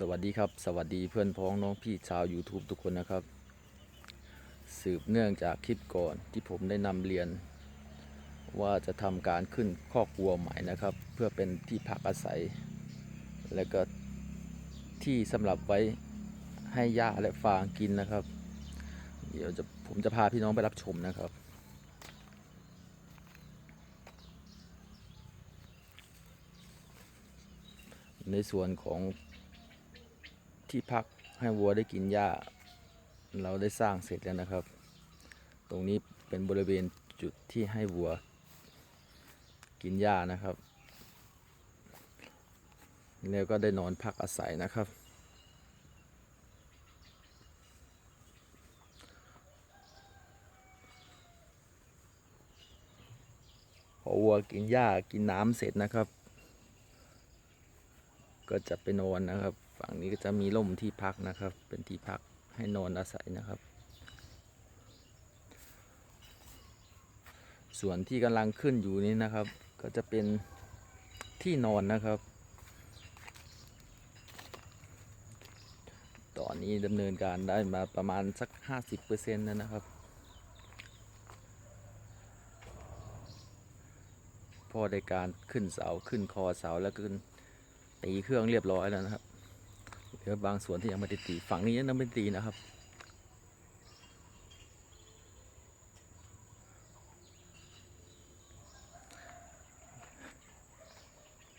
สวัสดีครับ สวัสดีเพื่อนพ้องน้องพี่ชาว YouTube ทุกคนนะครับ สืบเนื่องจากคลิปก่อนที่ผมได้นำเรียน ว่าจะทำการขึ้นคอกวัวใหม่นะครับ เพื่อเป็นที่พักอาศัย และก็ที่สำหรับไว้ให้หญ้าและฟางกินนะครับ เดี๋ยวจะผมจะพาพี่น้องไปรับชมนะครับในส่วนของ ที่พักให้วัวได้กินหญ้า เราได้สร้างเสร็จแล้วนะครับ ตรงนี้เป็นบริเวณจุดที่ให้วัว กินหญ้านะครับ แล้วก็ได้นอนพักอาศัยนะครับ พอวัวกินหญ้ากินน้ำเสร็จนะครับ ก็จะไปนอนนะครับ ฝั่งนี้ก็จะมีร่มที่พักนะครับ เป็นที่พักให้นอนอาศัยนะครับ ส่วนที่กำลังขึ้นอยู่นี้นะครับ ก็จะเป็นที่นอนนะครับ ตอนนี้ดำเนินการได้มาประมาณสัก 50%แล้วนะครับ พอได้การขึ้นเสาขึ้นคอเสาแล้วขึ้นตีเครื่องเรียบร้อยแล้วนะครับ เหลือบางส่วนที่ยังไม่ได้ตีฝั่งนี้ยังไม่ได้ตีนะครับ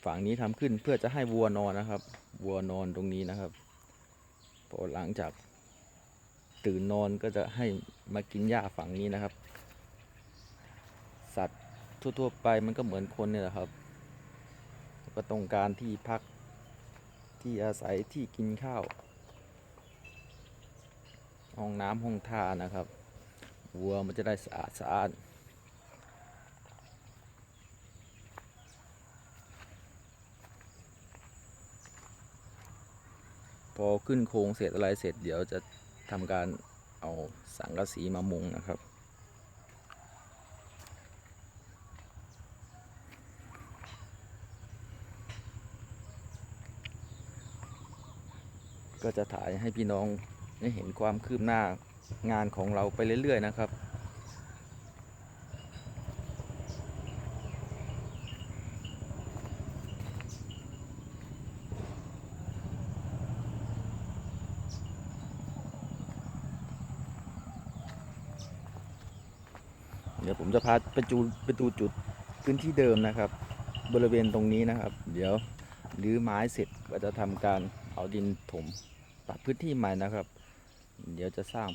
ฝั่งนี้ทำขึ้นเพื่อจะให้วัวนอนนะครับ วัวนอนตรงนี้นะครับพอหลังจากตื่นนอนก็จะให้มากินหญ้าฝั่งนี้นะครับ สัตว์ทั่วๆไปมันก็เหมือนคนเนี่ยแหละครับ ก็ต้องการที่พัก ที่อาศัยที่กินข้าว ห้องน้ำห้องท่านะครับวัวมันจะได้สะอาดสะอาดพอขึ้นโครงเสร็จอะไรเสร็จเดี๋ยวจะทำการเอาสังกะสีมามุงนะครับ ก็จะถ่ายให้พี่น้องได้เห็นความคืบหน้างานของเราไปเรื่อยๆนะครับ เดี๋ยวผมจะพาไปจูไปดูจุดพื้นที่เดิมนะครับ บริเวณตรงนี้นะครับ เดี๋ยวรื้อไม้เสร็จก็จะทำการ เอาดินถมปรับพื้นที่ใหม่นะครับ เดี๋ยวจะสร้าง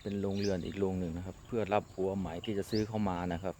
เป็นโรงเรือนอีกโรงหนึ่งนะครับ เพื่อรับหัวใหม่ที่จะซื้อเข้ามานะครับ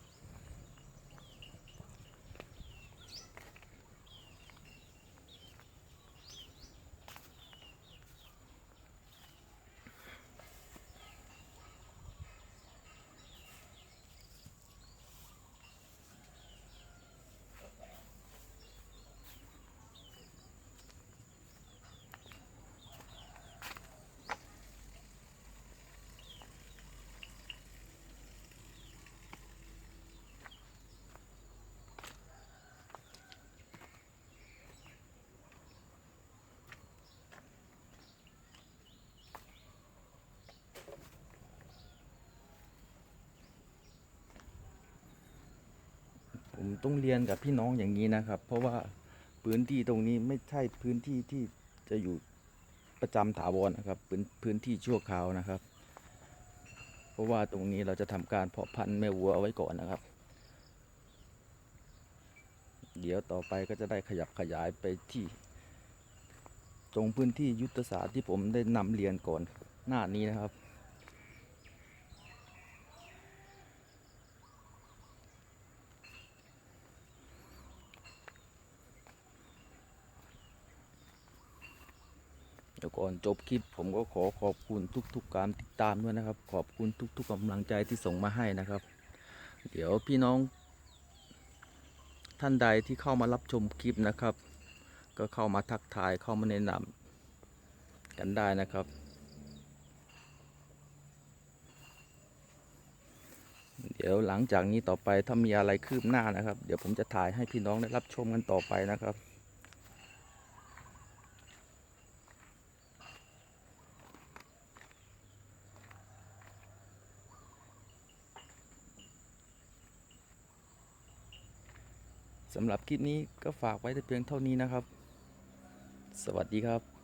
ต้องเรียนกับพี่น้องอย่างนี้นะครับ เพราะว่าพื้นที่ตรงนี้ไม่ใช่พื้นที่ที่จะอยู่ประจำถาวรนะครับเป็นพื้นที่ชั่วคราวนะครับ เพราะว่าตรงนี้เราจะทำการเพาะพันธุ์แม่วัวเอาไว้ก่อนนะครับ เดี๋ยวต่อไปก็จะได้ขยับขยายไปที่ ตรงพื้นที่ยุทธศาสตร์ที่ผมได้นำเรียนก่อนหน้านี้นะครับ เดี๋ยวก่อนจบคลิปผมก็ขอขอบคุณทุก ๆ การติดตามด้วยนะครับ ขอบคุณทุก ๆกำลังใจที่ส่งมาให้นะครับ เดี๋ยวพี่น้อง ท่านใดที่เข้ามารับชมคลิปนะครับ ก็เข้ามาทักทายเข้ามาแนะนำกันได้นะครับ เดี๋ยวหลังจากนี้ต่อไปถ้ามีอะไรคืบหน้านะครับ เดี๋ยวผมจะถ่ายให้พี่น้องได้รับชมกันต่อไปนะครับ สำหรับคลิปนี้ก็ฝากไว้แต่เพียงเท่านี้นะครับ สวัสดีครับ